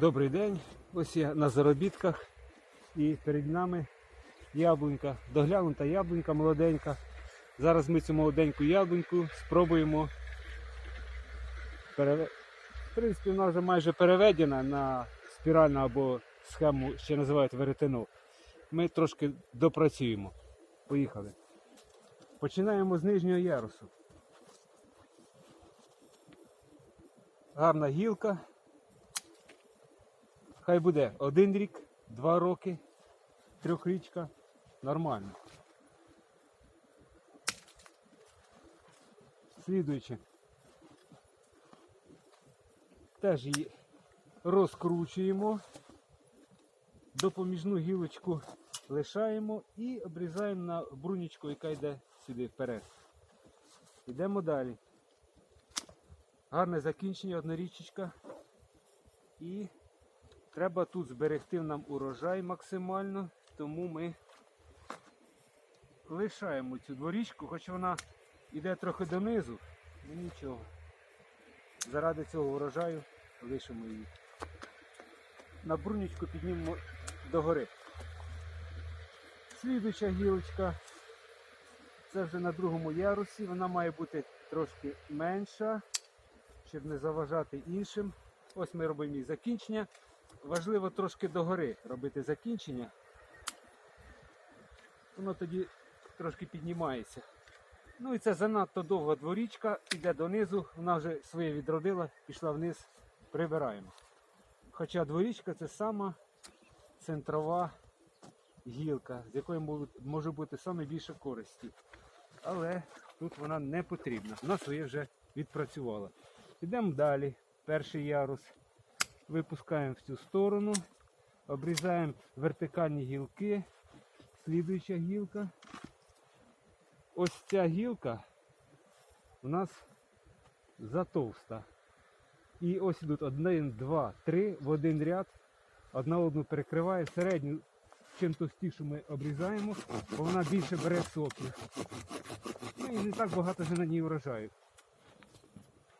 Добрий день. Ось я на заробітках і перед нами яблунька, доглянута яблунька молоденька. Зараз ми цю молоденьку яблуньку спробуємо. Переве... В принципі, вона вже майже переведена на спіральну або схему, ще називають веретено. Ми трошки допрацюємо. Поїхали. Починаємо з нижнього ярусу. Гарна гілка. Хай буде один рік, два роки, трьохрічка. Нормально. Слідуючи. Теж її розкручуємо, допоміжну гілочку лишаємо і обрізаємо на брунічку, яка йде сюди вперед. Йдемо далі. Гарне закінчення, однорічечка. І Треба тут зберегти нам урожай максимально, тому ми лишаємо цю дворічку, хоч вона йде трохи донизу, ну нічого. Заради цього урожаю лишимо її. На брунічку піднімемо догори. Слідуюча гілочка. Це вже на другому ярусі, вона має бути трошки менша, щоб не заважати іншим. Ось ми робимо її закінчення. Важливо трошки догори робити закінчення. Воно тоді трошки піднімається. Ну і це занадто довга дворічка, йде донизу, вона вже своє відродила, пішла вниз, прибираємо. Хоча дворічка це сама центрова гілка, з якої може бути саме більше користі. Але тут вона не потрібна. Вона своє вже відпрацювала. Йдемо далі. Перший ярус випускаємо в цю сторону, обрізаємо вертикальні гілки, слідуюча гілка. Ось ця гілка у нас затовста. І ось ідуть один, два, три в один ряд, одна одну перекриває. Середню, чим товстішу ми обрізаємо, бо вона більше бере соків. Ну і не так багато вже на ній урожаю.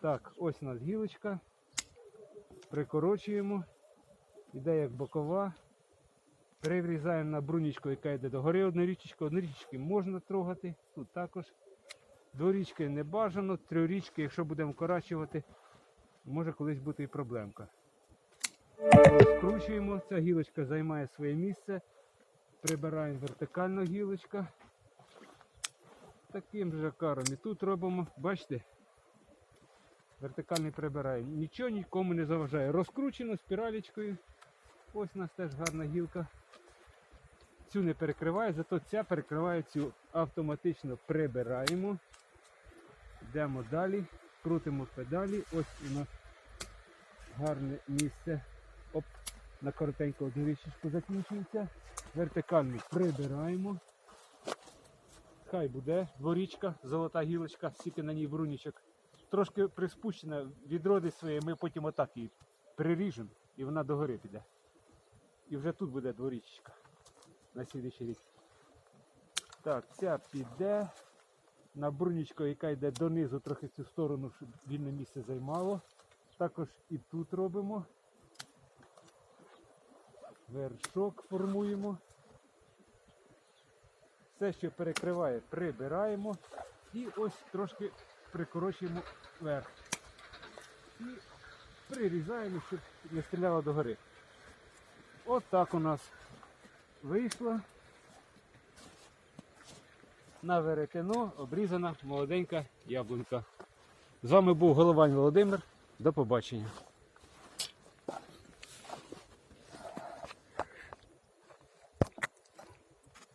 Так, ось у нас гілочка прикорочуємо, іде як бокова. Переврізаємо на брунічку, яка йде до гори одна річечка. Одну річки можна трогати, тут також. Дворічки не бажано, трьорічки, якщо будемо вкорачувати, може колись бути і проблемка. Скручуємо, ця гілочка займає своє місце. Прибираємо вертикальну гілочку. Таким же каром і тут робимо, бачите? Вертикальний прибираємо. Нічого нікому не заважає. Розкручено спіралічкою. Ось у нас теж гарна гілка. Цю не перекриває, зато ця перекриває цю. Автоматично прибираємо. Йдемо далі, крутимо педалі. Ось у нас гарне місце. Оп, на коротеньку одну річечку закінчується. Вертикальний прибираємо. Хай буде дворічка, золота гілочка, стільки на ній брунічок трошки приспущена, відродить своє, ми потім отак її приріжемо і вона догори піде. І вже тут буде дворічка на слідчий рік. Так, ця піде. На брунічку, яка йде донизу, трохи цю сторону, щоб вільне місце займало. Також і тут робимо. Вершок формуємо. Все, що перекриває, прибираємо. І ось трошки прикорочуємо вверх. І прирізаємо, щоб не стріляло догори. От так у нас вийшло. На веретено обрізана молоденька яблунька. З вами був Головань Володимир. До побачення.